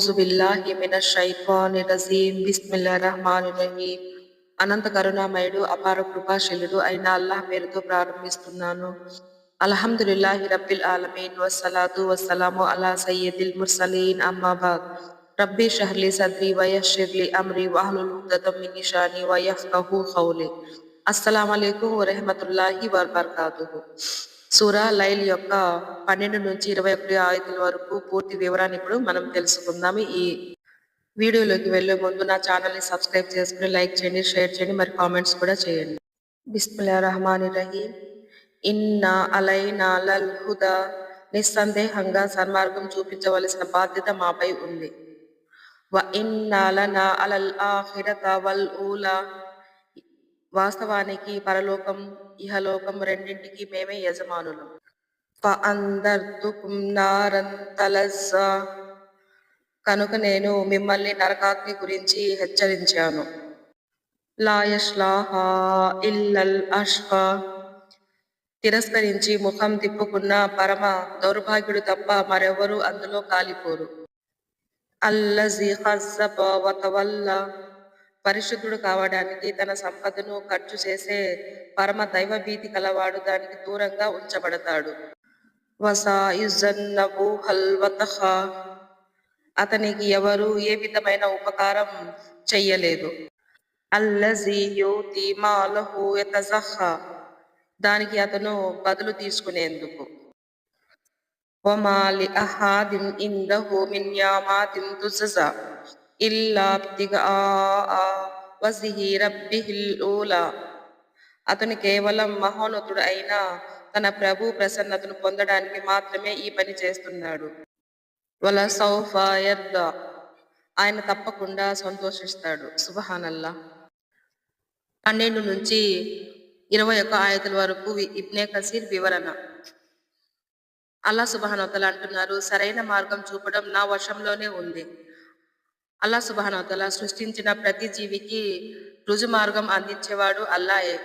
ఔజు బిల్లాహి మినష్ షైతానిర్ రజీం బిస్మిల్లాహిర్ రహమానిర్ రహీం అనంత కరుణామయుడు అపార కృపాశీలుడు అయిన అల్లాహ్ పేరుతో ప్రారంభిస్తున్నాను. అల్హమ్దుల్లాహి రబ్బిల్ ఆలమీన్. వస్సలాతు వస్సలాము అలా సయ్యదిల్ ముర్సలీన్. అమ్మాబాద్ రబ్బీ షహ్లీ సద్రి వయషిర్లి అమ్రి వహ్లుల్ ఉగ్దతం మిన్ నిషాని వయఫ్కహు ఖౌలి అస్సలాము అలైకుం వరహమతుల్లాహి వబర్కాతుహు సూరా లైల్ యొక్క పన్నెండు నుంచి ఇరవై ఒకటి ఆయుధుల వరకు పూర్తి వివరాన్ని ఇప్పుడు మనం తెలుసుకుందాం ఈ వీడియోలోకి వెళ్ళే ముందు నా ఛానల్ని సబ్స్క్రైబ్ చేసుకుని లైక్ చేయండి షేర్ చేయండి మరి కామెంట్స్ కూడా చేయండి. బిస్మిల్లా రహమాన్ రహీం ఇన్నా అలైనా లల్ హుదా. నిస్సందేహంగా సన్మార్గం చూపించవలసిన బాధ్యత మాపై ఉంది. వ ఇన్నాలనా అలల్ ఆఖిరత వల్ ఊలా. వాస్తవానికి పరలోకం ఇహలోకం రెండింటికి మేమే యజమానులు. కనుక నేను మిమ్మల్ని నరకాగ్ని గురించి హెచ్చరించాను. ఇల్లల్ తిరస్కరించి ముఖం తిప్పుకున్న పరమ దౌర్భాగ్యుడు తప్ప మరెవరు అందులో కాలిపోరు. అల్లజీ పరిశుద్ధుడు కావడానికి తన సంపదను ఖర్చు చేసే పరమ దైవ భీతి కలవాడు దానికి దూరంగా ఉంచబడతాడు. అతనికి ఎవరు ఏ విధమైన ఉపకారం చెయ్యలేదు. దానికి అతను బదులు తీసుకునేందుకు. వమాలి అహాదిం ఇందహు మిన్ యామాతిన్ తుజజా అతను కేవలం మహోన్నతుడు అయిన తన ప్రభు ప్రసన్నతను పొందడానికి మాత్రమే ఈ పని చేస్తున్నాడు. వల సౌఫాయద్ద ఆయన తప్పకుండా సంతోషిస్తాడు. సుబహానల్లా పన్నెండు నుంచి ఇరవై ఒక్క ఆయతుల వరకు ఇబ్నే కసీర్ వివరణ. అల్లా సుబహానవతలు అంటున్నారు సరైన మార్గం చూపడం నా వశంలోనే ఉంది. అల్లా సుబానవతల సృష్టించిన ప్రతి జీవికి రుజు మార్గం అందించేవాడు అల్లాయే.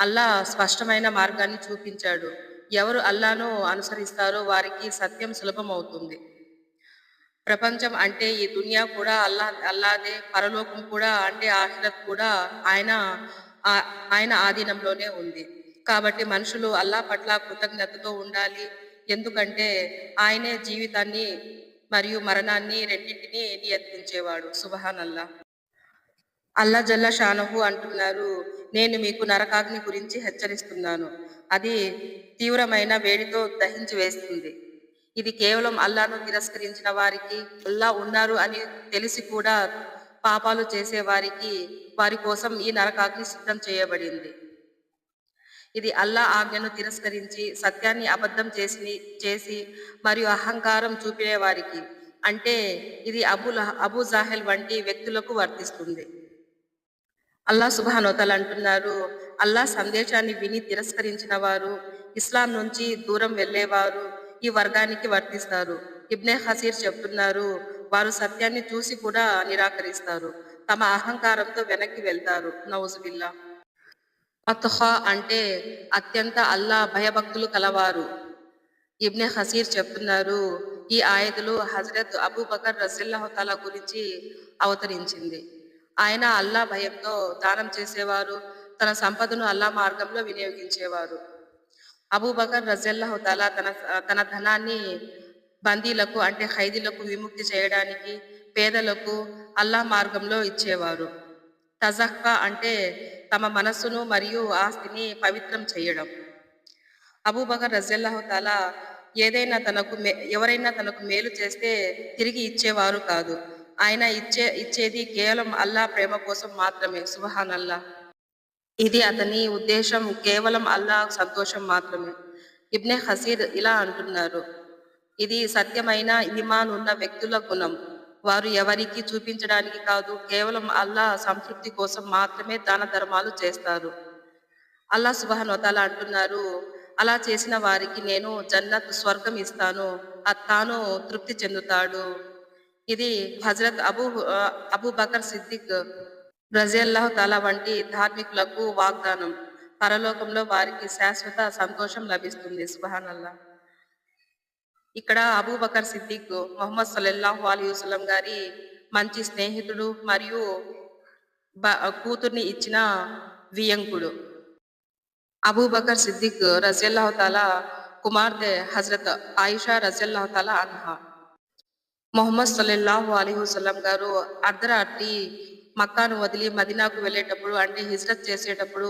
అల్లా స్పష్టమైన మార్గాన్ని చూపించాడు. ఎవరు అల్లాను అనుసరిస్తారో వారికి సత్యం సులభం అవుతుంది ప్రపంచం అంటే ఈ దునియా కూడా అల్లా అల్లాదే. పరలోకం కూడా అంటే ఆఖిరత్ కూడా ఆయన ఆయన ఆధీనంలోనే ఉంది. కాబట్టి మనుషులు అల్లా పట్ల కృతజ్ఞతతో ఉండాలి. ఎందుకంటే ఆయనే జీవితాన్ని మరియు మరణాన్ని రెండింటినీ నియంత్రించేవాడు సుబహాన్ అల్లా అల్లా జల్లా షానహు అంటున్నారు నేను మీకు నరకాగ్ని గురించి హెచ్చరిస్తున్నాను. అది తీవ్రమైన వేడితో దహించి వేస్తుంది. ఇది కేవలం అల్లాను తిరస్కరించిన వారికి అల్లా ఉన్నారు అని తెలిసి కూడా పాపాలు చేసే వారికి వారి కోసం ఈ నరకాగ్ని సిద్ధం చేయబడింది. ఇది అల్లా ఆజ్ఞను తిరస్కరించి సత్యాన్ని అబద్ధం చేసి చేసి మరియు అహంకారం చూపిన వారికి. అంటే ఇది అబు అబూ జాహెల్ వంటి వ్యక్తులకు వర్తిస్తుంది. అల్లా సుభానోతలు అంటున్నారు అల్లా సందేశాన్ని విని తిరస్కరించిన వారు ఇస్లాం నుంచి దూరం వెళ్ళేవారు ఈ వర్గానికి వర్తిస్తారు. ఇబ్నే హసీర్ చెప్తున్నారు వారు సత్యాన్ని చూసి కూడా నిరాకరిస్తారు తమ అహంకారంతో వెనక్కి వెళ్తారు. నౌజుబిల్లా అత్హా అంటే అత్యంత అల్లా భయభక్తులు కలవారు. ఇబ్నె హసీర్ చెప్తున్నారు ఈ ఆయతులు హజరత్ అబూబకర్ బకర్ గురించి అవతరించింది. ఆయన అల్లా భయంతో దానం చేసేవారు తన సంపదను అల్లా మార్గంలో వినియోగించేవారు. అబూబకర్ రజల్లాహతాల తన తన ధనాన్ని బందీలకు అంటే ఖైదీలకు విముక్తి చేయడానికి పేదలకు అల్లా మార్గంలో ఇచ్చేవారు. తజక్కా అంటే తమ మనస్సును మరియు ఆస్తిని పవిత్రం చేయడం. అబూబకర్ రజల్లాహతాల ఏదైనా తనకు ఎవరైనా తనకు మేలు చేస్తే తిరిగి ఇచ్చేవారు కాదు. ఆయన ఇచ్చే ఇచ్చేది కేవలం అల్లా ప్రేమ కోసం మాత్రమే సుబహాన్ అల్లా ఇది అతని ఉద్దేశం కేవలం అల్లా సంతోషం మాత్రమే. ఇబ్నే హసీర్ ఇలా అంటున్నారు. ఇది సత్యమైన ఇమాన్ ఉన్న వ్యక్తుల గుణం. వారు ఎవరికి చూపించడానికి కాదు కేవలం అల్లా సంతృప్తి కోసం మాత్రమే దాన ధర్మాలు చేస్తారు. అల్లా సుబహన్ వతాల అంటున్నారు అలా చేసిన వారికి నేను జన్నత్ స్వర్గం ఇస్తాను తాను తృప్తి చెందుతాడు. ఇది హజరత్ అబూ అబూ బకర్ సిద్దిక్ రజల్లాహ్ తాలా వంటి ధార్మికులకు వాగ్దానం. పరలోకంలో వారికి శాశ్వత సంతోషం లభిస్తుంది సుబహాన్ అల్లా ఇక్కడ అబూబకర్ సిద్దిక్ మొహమ్మద్ సల్లల్లాహు అలీ వసలం గారి మంచి స్నేహితుడు మరియు బ- కూతుర్ని ఇచ్చిన వియంకుడు అబూబకర్ సిద్దిక్ రజల్లాహు తాలా కుమార్తె హజరత్ ఆయిషా రజల్లాహు తాలా అన్హా మొహమ్మద్ సల్లల్లాహు అలీ వసలం గారు అర్ధరాత్రి మక్కాను వదిలి మదీనాకు వెళ్ళేటప్పుడు అంటే హిజ్రత్ చేసేటప్పుడు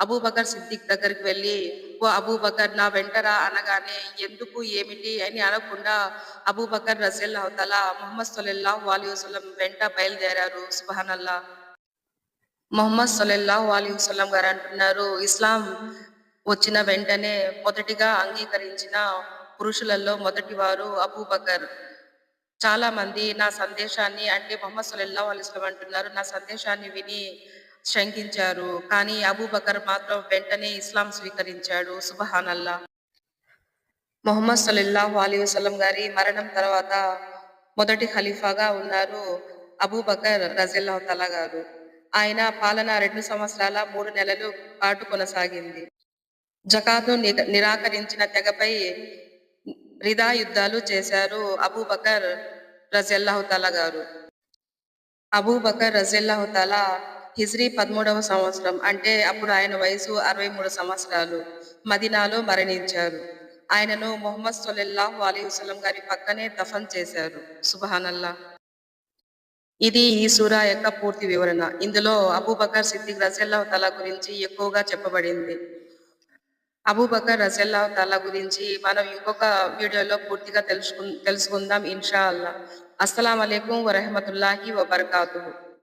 అబూబకర్ సిద్దిక్ దగ్గరికి వెళ్ళి ఓ అబూబకర్ నా వెంటరా అనగానే ఎందుకు ఏమిటి? అని అనకుండా అబూబకర్ రజల్లాహు తాలా మొహమ్మద్ సొలెల్లా అలీ వసలం వెంట బయలుదేరారు. సుబహానల్లా మొహమ్మద్ సొలెల్లా అలీ వసల్లం గారు అంటున్నారు ఇస్లాం వచ్చిన వెంటనే మొదటిగా అంగీకరించిన పురుషులలో మొదటి వారు అబూబకర్. చాలా మంది నా సందేశాన్ని అంటే మొహమ్మద్ సల్లల్లాహు అలిస్లం అంటున్నారు నా సందేశాన్ని విని శంకించారు. కానీ అబూబకర్ మాత్రం వెంటనే ఇస్లాం స్వీకరించాడు. సుబహానల్లా మొహమ్మద్ సల్లల్లాహు అలీ వసలం గారి మరణం తర్వాత మొదటి ఖలీఫాగా ఉన్నారు అబూబకర్ రజల్లాహు తలా గారు. ఆయన పాలన రెండు సంవత్సరాల మూడు నెలలు పాటు కొనసాగింది. జకాత్ను నిరాకరించిన తెగపై రిదా యుద్ధాలు చేశారు అబూబకర్ రజల్లాహుతాలా గారు. అబూబకర్ రజల్లాహుతాలా హిజ్రీ పదమూడవ సంవత్సరం అంటే అప్పుడు ఆయన వయసు అరవై మూడు సంవత్సరాలు. మదీనాలో మరణించారు. ఆయనను మొహమ్మద్ సొలెల్లాహు అలీ వసలం గారి పక్కనే దఫన్ చేశారు. సుబహానల్లా ఇది ఈ సూరా యొక్క పూర్తి వివరణ. ఇందులో అబూబకర్ సిద్దిక్ రజల్లాహు తలా గురించి ఎక్కువగా చెప్పబడింది. అబూబకర్ రజల్లా తాలా గురించి మనం ఇంకొక వీడియోలో పూర్తిగా తెలుసుకు తెలుసుకుందాం ఇన్షా అల్లా అస్సలం అయికం వరహమతుల్లాహి వబర్కాతు